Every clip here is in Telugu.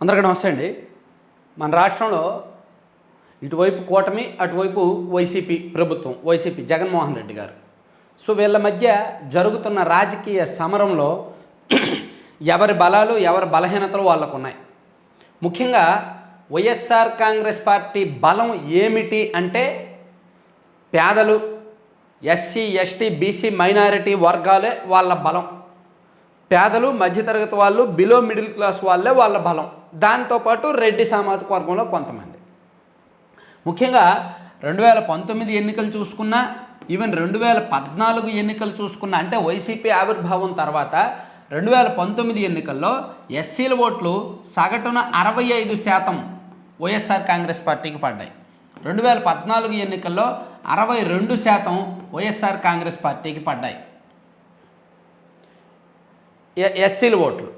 అందరికీ నమస్తే అండి. మన రాష్ట్రంలో ఇటువైపు కూటమి అటువైపు వైసీపీ ప్రభుత్వం వైసీపీ జగన్మోహన్ రెడ్డి గారు. సో వీళ్ళ మధ్య జరుగుతున్న రాజకీయ సమరంలో ఎవరి బలాలు ఎవరి బలహీనతలు వాళ్ళకు ఉన్నాయి ముఖ్యంగా వైఎస్ఆర్ కాంగ్రెస్ పార్టీ బలం ఏమిటి అంటే పేదలు ఎస్సీ ఎస్టీ బీసీ మైనారిటీ వర్గాలే వాళ్ళ బలం. పేదలు మధ్యతరగతి వాళ్ళు బిలో మిడిల్ క్లాస్ వాళ్ళే వాళ్ళ బలం. దాంతోపాటు రెడ్డి సామాజిక వర్గంలో కొంతమంది. ముఖ్యంగా రెండు వేల పంతొమ్మిది ఎన్నికలు చూసుకున్నా ఈవెన్ రెండు వేల పద్నాలుగు ఎన్నికలు చూసుకున్నా అంటే వైసీపీ ఆవిర్భావం తర్వాత రెండు వేల పంతొమ్మిది ఎన్నికల్లో ఎస్సీల ఓట్లు సగటున అరవై ఐదు శాతం వైఎస్ఆర్ కాంగ్రెస్ పార్టీకి పడ్డాయి. రెండు వేల పద్నాలుగు ఎన్నికల్లో అరవై రెండు శాతం వైఎస్ఆర్ కాంగ్రెస్ పార్టీకి పడ్డాయి. ఎ- ఎస్సీల ఓట్లు.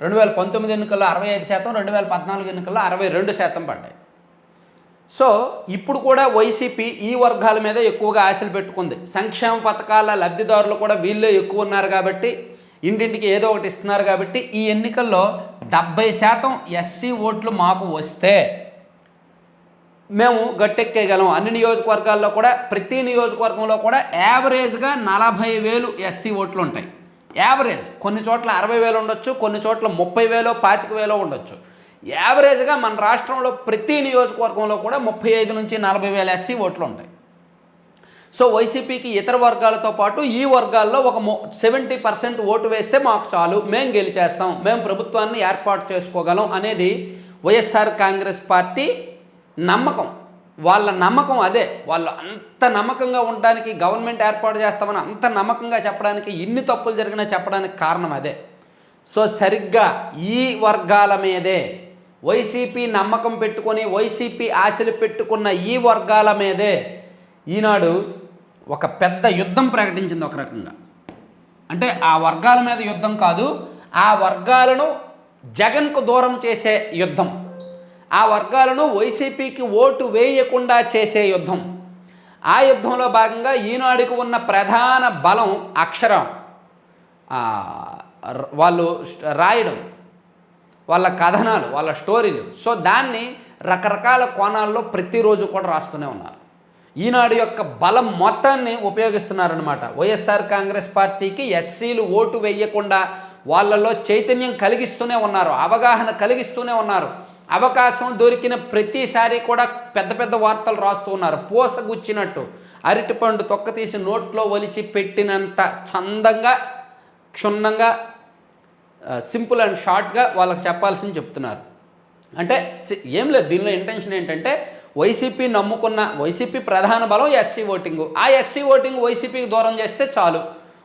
రెండు వేల పంతొమ్మిది ఎన్నికల్లో అరవై ఐదు శాతం రెండు వేల పద్నాలుగు ఎన్నికల్లో అరవై రెండు శాతం పడ్డాయి. సో ఇప్పుడు కూడా వైసీపీ ఈ వర్గాల మీద ఎక్కువగా ఆశలు పెట్టుకుంది. సంక్షేమ పథకాల లబ్ధిదారులు కూడా వీళ్ళే ఎక్కువ ఉన్నారు కాబట్టి ఇంటింటికి ఏదో ఒకటి ఇస్తున్నారు కాబట్టి ఈ ఎన్నికల్లో డెబ్బై శాతం ఎస్సీ ఓట్లు మాకు వస్తే మేము గట్టెక్కేయగలం. అన్ని నియోజకవర్గాల్లో కూడా ప్రతి నియోజకవర్గంలో కూడా యావరేజ్గా నలభై వేలు ఎస్సీ ఓట్లు ఉంటాయి. యావరేజ్ కొన్ని చోట్ల అరవై వేలు ఉండొచ్చు కొన్ని చోట్ల ముప్పై వేలో పాతిక వేలో ఉండొచ్చు. యావరేజ్గా మన రాష్ట్రంలో ప్రతి నియోజకవర్గంలో కూడా ముప్పై ఐదు నుంచి నలభై వేల ఎస్సీ ఓట్లు ఉంటాయి. సో వైసీపీకి ఇతర వర్గాలతో పాటు ఈ వర్గాల్లో ఒక సెవెంటీ పర్సెంట్ ఓటు వేస్తే మాకు చాలు మేము గెలిచేస్తాం మేము ప్రభుత్వాన్ని ఏర్పాటు చేసుకోగలం అనేది వైఎస్ఆర్ కాంగ్రెస్ పార్టీ నమ్మకం. వాళ్ళ నమ్మకం అదే. వాళ్ళు అంత నమ్మకంగా ఉండడానికి గవర్నమెంట్ ఏర్పాటు చేస్తామని అంత నమ్మకంగా చెప్పడానికి ఇన్ని తప్పులు జరిగినా చెప్పడానికి కారణం అదే. సో సరిగ్గా ఈ వర్గాల మీదే వైసీపీ నమ్మకం పెట్టుకొని వైసీపీ ఆశలు పెట్టుకున్న ఈ వర్గాల మీదే ఈనాడు ఒక పెద్ద యుద్ధం ప్రకటించింది ఒక రకంగా. అంటే ఆ వర్గాల మీద యుద్ధం కాదు ఆ వర్గాలను జగన్కు దూరం చేసే యుద్ధం. ఆ వర్గాలను వైసీపీకి ఓటు వేయకుండా చేసే యుద్ధం. ఆ యుద్ధంలో భాగంగా ఈనాడుకు ఉన్న ప్రధాన బలం అక్షరం వాళ్ళు రాయడం వాళ్ళ కథనాలు వాళ్ళ స్టోరీలు. సో దాన్ని రకరకాల కోణాల్లో ప్రతిరోజు కూడా రాస్తూనే ఉన్నారు. ఈనాడు యొక్క బలం మొత్తాన్ని ఉపయోగిస్తున్నారనమాట వైఎస్ఆర్ కాంగ్రెస్ పార్టీకి ఎస్సీలు ఓటు వేయకుండా వాళ్ళలో చైతన్యం కలిగిస్తూనే ఉన్నారు అవగాహన కలిగిస్తూనే ఉన్నారు. అవకాశం దొరికిన ప్రతిసారి కూడా పెద్ద పెద్ద వార్తలు రాస్తూ ఉన్నారు. పూసగుచ్చినట్టు అరటిపండు తొక్క తీసి నోట్లో ఒలిచి పెట్టినంత చందంగా క్షుణ్ణంగా సింపుల్ అండ్ షార్ట్గా వాళ్ళకి చెప్పాల్సింది చెప్తున్నారు. అంటే ఏం లేదు. దీనిలో ఇంటెన్షన్ ఏంటంటే వైసీపీ నమ్ముకున్న వైసీపీ ప్రధాన బలం ఎస్సీ ఓటింగు. ఆ ఎస్సీ ఓటింగ్ వైసీపీకి దూరం చేస్తే చాలు.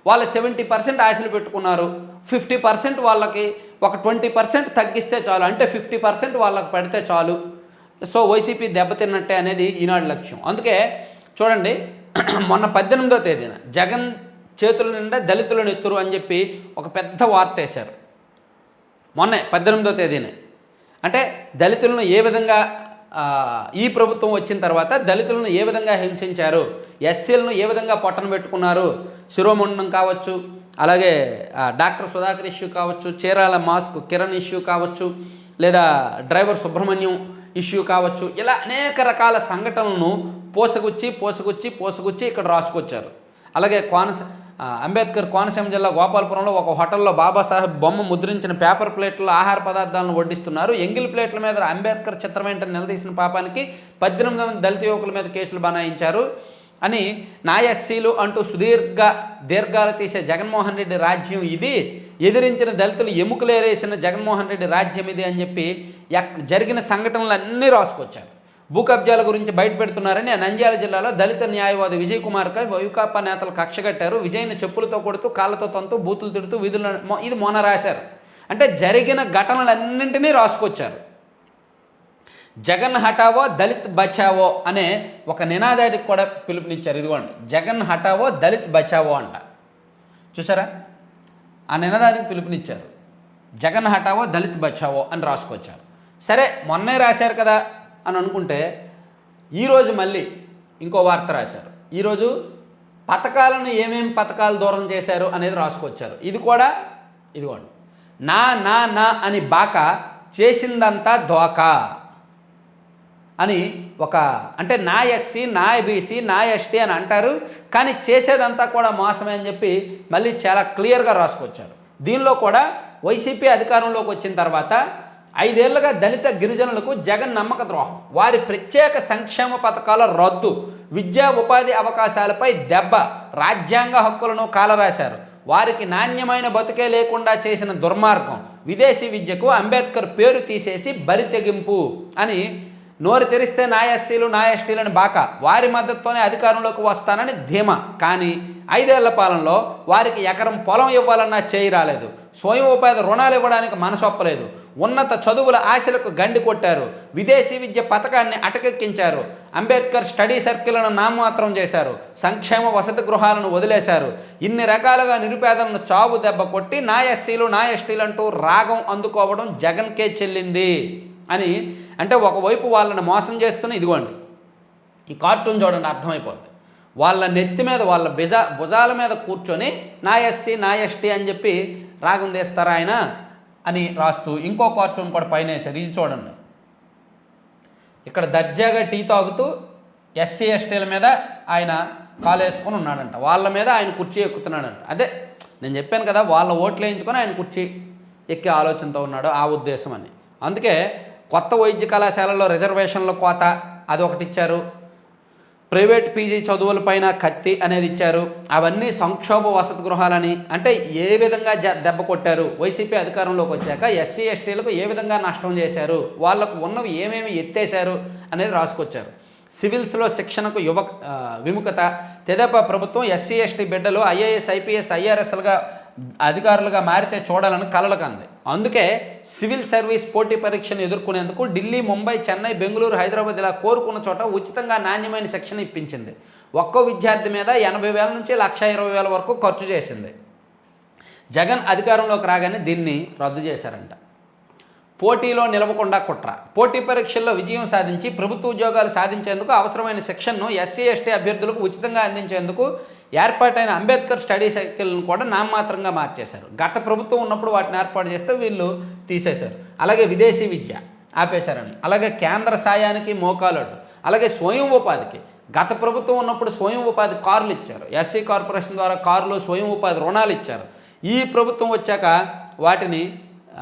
వాళ్ళు సెవెంటీ పర్సెంట్ ఆశలు పెట్టుకున్నారు. ఫిఫ్టీ పర్సెంట్ వాళ్ళకి ఒక ట్వంటీ పర్సెంట్ తగ్గిస్తే చాలు. అంటే ఫిఫ్టీ పర్సెంట్ వాళ్ళకి పడితే చాలు. సో వైసీపీ దెబ్బతిన్నట్టే అనేది ఈనాడు లక్ష్యం. అందుకే చూడండి మొన్న పద్దెనిమిదో తేదీన జగన్ చేతుల నిండా దళితులను ఎత్తురు అని చెప్పి ఒక పెద్ద వార్త వేశారు. మొన్నే పద్దెనిమిదో తేదీనే. అంటే దళితులను ఏ విధంగా ఈ ప్రభుత్వం వచ్చిన తర్వాత దళితులను ఏ విధంగా హింసించారు? ఎస్సీలను ఏ విధంగా పొట్టన పెట్టుకున్నారు? శిరోముండం కావచ్చు అలాగే డాక్టర్ సుధాకర్ ఇష్యూ కావచ్చు చీరాల మాస్క్ కిరణ్ ఇష్యూ కావచ్చు లేదా డ్రైవర్ సుబ్రహ్మణ్యం ఇష్యూ కావచ్చు ఇలా అనేక రకాల సంఘటనలను పోసగుచ్చి పోసగుచ్చి పోసగుచ్చి ఇక్కడ రాసుకొచ్చారు. అలాగే కోనస అంబేద్కర్ కోనసీమ జిల్లా గోపాలపురంలో ఒక హోటల్లో బాబాసాహెబ్ బొమ్మ ముద్రించిన పేపర్ ప్లేట్లో ఆహార పదార్థాలను వడ్డిస్తున్నారు. ఎంగిల్ ప్లేట్ల మీద అంబేద్కర్ చిత్రం ఏంటని నిలదీసిన పాపానికి పద్దెనిమిది మంది దళిత యువకుల మీద కేసులు బనాయించారు. అని నా ఎస్సీలు అంటూ సుదీర్ఘ దీర్ఘాలు తీసే జగన్మోహన్ రెడ్డి రాజ్యం ఇది. ఎదిరించిన దళితులు ఎముకలేరేసిన జగన్మోహన్ రెడ్డి రాజ్యం ఇది అని చెప్పి జరిగిన సంఘటనలు అన్నీ రాసుకొచ్చారు. భూ కబ్జాల గురించి బయటపెడుతున్నారని ఆ నంద్యాల జిల్లాలో దళిత న్యాయవాది విజయ్ కుమార్పై వైకాపా నేతలు కక్షగట్టారు విజయ్ని చెప్పులతో కొడుతూ కాళ్ళతో తంతూ బూతులు తిడుతూ విధులు ఇది మొన రాశారు. అంటే జరిగిన ఘటనలన్నింటినీ రాసుకొచ్చారు. జగన్ హటావో దళిత్ బచావో అనే ఒక నినాదానికి కూడా పిలుపునిచ్చారు. ఇదిగోండి జగన్ హటావో దళిత్ బచావో అంట. చూసారా? ఆ నినాదానికి పిలుపునిచ్చారు. జగన్ హటావో దళిత్ బచావో అని రాసుకొచ్చారు. సరే మొన్నే రాశారు కదా అని అనుకుంటే ఈరోజు మళ్ళీ ఇంకో వార్త రాశారు. ఈరోజు పథకాలను ఏమేమి పథకాలు దూరం చేశారు అనేది రాసుకొచ్చారు. ఇది కూడా ఇదిగోండి నా నా నా అని బాక చేసిందంతా దోకా. అని ఒక అంటే నా ఎస్సీ నా బీసీ నా ఎస్టీ అని అంటారు. కానీ చేసేదంతా కూడా మోసమే అని చెప్పి మళ్ళీ చాలా క్లియర్గా రాసుకొచ్చారు. దీనిలో కూడా వైసీపీ అధికారంలోకి వచ్చిన తర్వాత ఐదేళ్ళుగా దళిత గిరిజనులకు జగన్ నమ్మక ద్రోహం. వారి ప్రత్యేక సంక్షేమ పథకాల రద్దు విద్యా ఉపాధి అవకాశాలపై దెబ్బ రాజ్యాంగ హక్కులను కాలరాశారు. వారికి నాణ్యమైన బతుకే లేకుండా చేసిన దుర్మార్గం విదేశీ విద్యకు అంబేద్కర్ పేరు తీసేసి బరితెగింపు అని నోరు తెరిస్తే నా ఎస్సీలు నా ఎస్టీలను బాక. వారి మద్దతుతోనే అధికారంలోకి వస్తానని ధీమా. కానీ ఐదేళ్ళ పాలనలో వారికి ఎకరం పొలం ఇవ్వాలన్నా చేయి రాలేదు. స్వయం ఉపాధి రుణాలు ఇవ్వడానికి మనసొప్పలేదు ఉన్నత చదువుల ఆశలకు గండి కొట్టారు. విదేశీ విద్య పథకాన్ని అటకెక్కించారు. అంబేద్కర్ స్టడీ సర్కిల్ను నామమాత్రం చేశారు. సంక్షేమ వసతి గృహాలను వదిలేశారు. ఇన్ని రకాలుగా నిరుపేదలను చావు దెబ్బ కొట్టి నా ఎస్సీలు నా అంటూ రాగం అందుకోవడం జగన్కే చెల్లింది. అని అంటే ఒకవైపు వాళ్ళని మోసం చేస్తున్న ఇదిగోండి ఈ కార్టూన్ చూడండి అర్థమైపోద్ది. వాళ్ళ నెత్తి మీద వాళ్ళ బిజ భుజాల మీద కూర్చొని నా ఎస్సీ నా ఎస్టీ అని చెప్పి రాగం తీస్తారా ఆయన అని రాస్తూ ఇంకో కార్టూన్ కూడా పైన వేశారు. ఇది చూడండి. ఇక్కడ దర్జాగా టీ తాగుతూ ఎస్సీ ఎస్టీల మీద ఆయన కాలు వేసుకొని ఉన్నాడంట. వాళ్ళ మీద ఆయన కుర్చీ ఎక్కుతున్నాడంట. అదే నేను చెప్పాను కదా వాళ్ళ ఓట్లు వేయించుకొని ఆయన కుర్చీ ఎక్కే ఆలోచనతో ఉన్నాడు ఆ ఉద్దేశం అని. అందుకే కొత్త వైద్య కళాశాలలో రిజర్వేషన్ల కోత అది ఒకటి ఇచ్చారు. ప్రైవేట్ పీజీ చదువులపైన కత్తి అనేది ఇచ్చారు. అవన్నీ సంక్షోభ వసతి గృహాలని అంటే ఏ విధంగా దెబ్బ కొట్టారు? వైసీపీ అధికారంలోకి వచ్చాక ఎస్సీ ఎస్టీలకు ఏ విధంగా నష్టం చేశారు? వాళ్ళకు ఉన్నవి ఏమేమి ఎత్తేశారు? అనేది రాసుకొచ్చారు. సివిల్స్లో శిక్షణకు యువ విముఖత. తెదేపా ప్రభుత్వం ఎస్సీ ఎస్టీ బిడ్డలు ఐఏఎస్ ఐపీఎస్ ఐఆర్ఎస్లుగా అధికారులుగా మారితే చూడాలని కలలకు అంది అందుకే సివిల్ సర్వీస్ పోటీ పరీక్షను ఎదుర్కొనేందుకు ఢిల్లీ ముంబై చెన్నై బెంగళూరు హైదరాబాద్ ఇలా కోరుకున్న చోట ఉచితంగా నాణ్యమైన శిక్షణ ఇప్పించింది. ఒక్కో విద్యార్థి మీద ఎనభై వేల నుంచి లక్ష ఇరవై వేల వరకు ఖర్చు చేసింది. జగన్ అధికారంలోకి రాగానే దీన్ని రద్దు చేశారంట. పోటీలో నిలవకుండా కుట్ర. పోటీ పరీక్షల్లో విజయం సాధించి ప్రభుత్వ ఉద్యోగాలు సాధించేందుకు అవసరమైన శిక్షణను ఎస్సీ ఎస్టీ అభ్యర్థులకు ఉచితంగా అందించేందుకు ఏర్పాటైన అంబేద్కర్ స్టడీ సైకిల్ను కూడా నామమాత్రంగా మార్చేశారు. గత ప్రభుత్వం ఉన్నప్పుడు వాటిని ఏర్పాటు చేస్తే వీళ్ళు తీసేశారు. అలాగే విదేశీ విద్య ఆపేశారని అలాగే కేంద్ర సాయానికి మోకాలడ్డు అలాగే స్వయం ఉపాధికి. గత ప్రభుత్వం ఉన్నప్పుడు స్వయం ఉపాధి కార్లు ఇచ్చారు. ఎస్సీ కార్పొరేషన్ ద్వారా కార్లు స్వయం ఉపాధి రుణాలు ఇచ్చారు. ఈ ప్రభుత్వం వచ్చాక వాటిని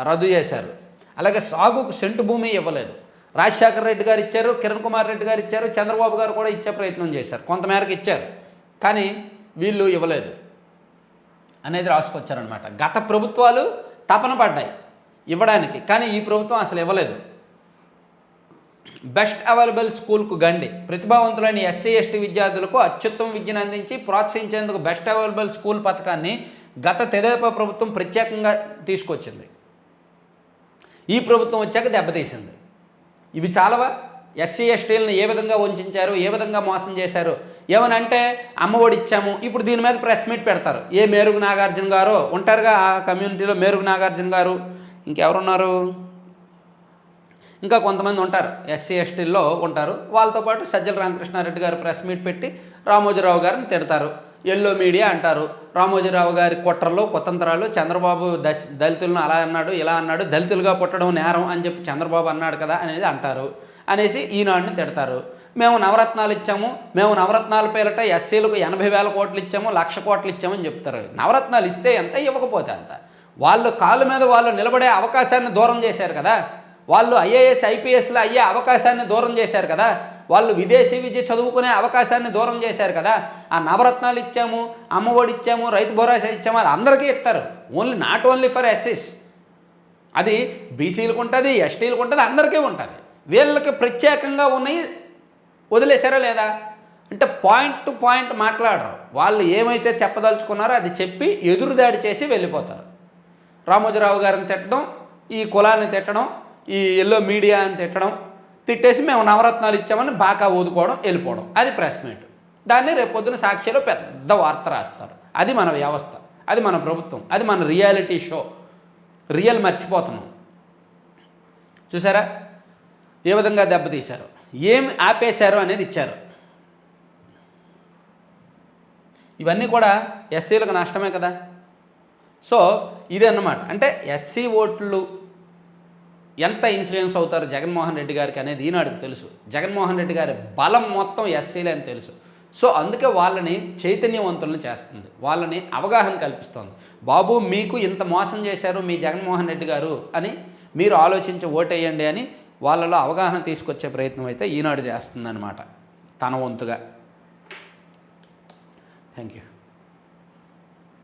రద్దు చేశారు. అలాగే సాగుకు సెంటు భూమి ఇవ్వలేదు. రాజశేఖర రెడ్డి గారు ఇచ్చారు కిరణ్ కుమార్ రెడ్డి గారు ఇచ్చారు చంద్రబాబు గారు కూడా ఇచ్చే ప్రయత్నం చేశారు. కొంతమేరకు ఇచ్చారు. కానీ వీళ్ళు ఇవ్వలేదు అనేది రాసుకొచ్చారనమాట గత ప్రభుత్వాలు తపన పడ్డాయి ఇవ్వడానికి కానీ ఈ ప్రభుత్వం అసలు ఇవ్వలేదు. బెస్ట్ అవైలబుల్ స్కూల్కు గండి. ప్రతిభావంతులైన ఎస్సీ ఎస్టీ విద్యార్థులకు అత్యుత్తమ విద్యను అందించి ప్రోత్సహించేందుకు బెస్ట్ అవైలబుల్ స్కూల్ పథకాన్ని గత తెదేపా ప్రభుత్వం ప్రత్యేకంగా తీసుకొచ్చింది. ఈ ప్రభుత్వం వచ్చాక దెబ్బతీసింది. ఇవి చాలావా? ఎస్సీ ఎస్టీలను ఏ విధంగా వంచారు? ఏ విధంగా మోసం చేశారు? ఏమనంటే అమ్మఒడి ఇచ్చాము ఇప్పుడు దీని మీద ప్రెస్ మీట్ పెడతారు. ఏ మేరుగు నాగార్జున గారు ఉంటారుగా ఆ కమ్యూనిటీలో మేరుగు నాగార్జున గారు? ఇంకెవరున్నారు? ఇంకా కొంతమంది ఉంటారు. ఎస్సీ ఎస్టీల్లో ఉంటారు. వాళ్ళతో పాటు సజ్జల రామకృష్ణారెడ్డి గారు ప్రెస్ మీట్ పెట్టి రామోజీరావు గారిని తిడతారు. ఎల్లో మీడియా అంటారు. రామోజీరావు గారి కుట్రలు కుతంత్రాలు చంద్రబాబు దశ దళితులను అలా అన్నాడు ఇలా అన్నాడు దళితులుగా పుట్టడం నేరం అని చెప్పి చంద్రబాబు అన్నాడు కదా అనేది అంటారు. అనేసి ఈనాడుని తిడతారు. మేము నవరత్నాలు ఇచ్చాము. మేము నవరత్నాల పేరిట ఎస్సీలకు ఎనభై వేల కోట్లు ఇచ్చాము లక్ష కోట్లు ఇచ్చామని చెప్తారు. నవరత్నాలు ఇస్తే ఎంత? ఇవ్వకపోతే అంత. వాళ్ళు కాళ్ళ మీద వాళ్ళు నిలబడే అవకాశాన్ని దూరం చేశారు కదా. వాళ్ళు ఐఏఎస్ ఐపీఎస్లో అయ్యే అవకాశాన్ని దూరం చేశారు కదా. వాళ్ళు విదేశీ విద్య చదువుకునే అవకాశాన్ని దూరం చేశారు కదా. ఆ నవరత్నాలు ఇచ్చాము అమ్మఒడి ఇచ్చాము రైతు భరోసా ఇచ్చాము అది అందరికీ ఇస్తారు. ఓన్లీ నాట్ ఓన్లీ ఫర్ ఎస్సీస్. అది బీసీలకు ఉంటుంది ఎస్టీలకు ఉంటుంది అందరికీ ఉంటుంది. వీళ్ళకి ప్రత్యేకంగా ఉన్నాయి వదిలేశారా లేదా? అంటే పాయింట్ టు పాయింట్ మాట్లాడరు. వాళ్ళు ఏమైతే చెప్పదలుచుకున్నారో అది చెప్పి ఎదురుదాడి చేసి వెళ్ళిపోతారు. రామోజీరావు గారిని తిట్టడం ఈ కులాన్ని తిట్టడం ఈ ఎల్లో మీడియా అని తిట్టడం తిట్టేసి మేము నవరత్నాలు ఇచ్చామని బాగా ఊదుకోవడం వెళ్ళిపోవడం. అది ప్రెస్ మీట్ దాన్ని రేపు పొద్దున సాక్షిలో పెద్ద వార్త రాస్తారు. అది మన వ్యవస్థ. అది మన ప్రభుత్వం. అది మన రియాలిటీ షో రియల్ మర్చిపోతున్నాం. చూసారా? ఏ విధంగా దెబ్బతీశారు? ఏమి ఆపేశారు అనేది ఇచ్చారు. ఇవన్నీ కూడా ఎస్సీలకు నష్టమే కదా? సో ఇది అన్నమాట. అంటే ఎస్సీ ఓట్లు ఎంత ఇన్ఫ్లుయెన్స్ అవుతారు జగన్మోహన్ రెడ్డి గారికి అనేది ఈనాడికి తెలుసు. జగన్మోహన్ రెడ్డి గారి బలం మొత్తం ఎస్సీలే అని తెలుసు. సో అందుకే వాళ్ళని చైతన్యవంతులను చేస్తుంది. వాళ్ళని అవగాహన కల్పిస్తుంది. బాబు మీకు ఇంత మోసం చేశారు మీ జగన్మోహన్ రెడ్డి గారు అని మీరు ఆలోచించి ఓటేయండి అని వాళ్ళలో అవగాహన తీసుకొచ్చే ప్రయత్నం అయితే ఈనాడు చేస్తుందన్నమాట. తన వంతుగా. Thank you